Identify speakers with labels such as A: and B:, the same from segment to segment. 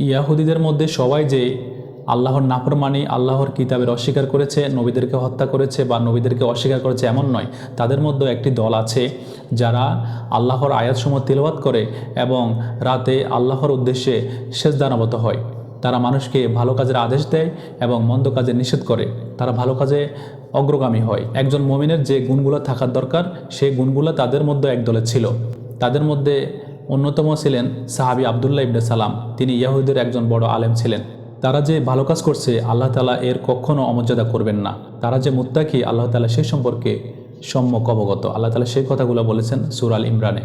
A: ইয়াহুদিদের মধ্যে সবাই যে আল্লাহর নাফরমানি, আল্লাহর কিতাবের অস্বীকার করেছে, নবীদেরকে হত্যা করেছে বা নবীদেরকে অস্বীকার করেছে এমন নয়। তাদের মধ্যে একটি দল আছে যারা আল্লাহর আয়াতসমূহ তিলবাত করে এবং রাতে আল্লাহর উদ্দেশ্যে শেষ দানাবত হয়। তারা মানুষকে ভালো কাজের আদেশ দেয় এবং মন্দ কাজে নিষেধ করে। তারা ভালো কাজে অগ্রগামী হয়। একজন মমিনের যে গুণগুলো থাকার দরকার সেই গুণগুলো তাদের মধ্যে এক দলে ছিল। তাদের মধ্যে অন্যতম ছিলেন সাহাবি আবদুল্লাহ ইবনে সালাম। তিনি ইয়াহুদের একজন বড় আলেম ছিলেন। তারা যে ভালো কাজ করছে, আল্লাহ তালা এর কখনো অমর্যাদা করবেন না। তারা যে মুত্তাকি, আল্লাহ তালা সেই সম্পর্কে সম্যক অবগত। আল্লাহ তালা সেই কথাগুলো বলেছেন সুরাল ইমরানে।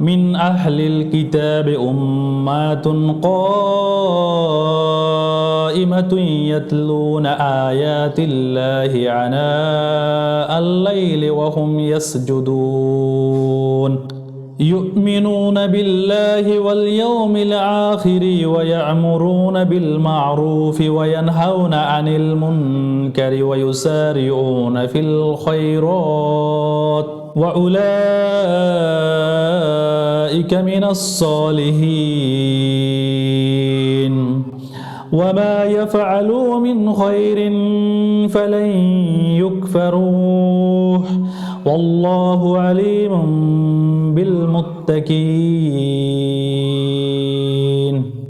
A: মিন আহলিল কিতাবে উম্মাতুন يتلون آيات الله عناء الليل وهم يسجدون. يؤمنون بالله واليوم الآخر ويأمرون بالمعروف وينهون عن المنكر ويسارعون في الخيرات. وأولئك من الصالحين. وما يفعلوا من خير فلن يكفروه. والله عليم بالمتقين.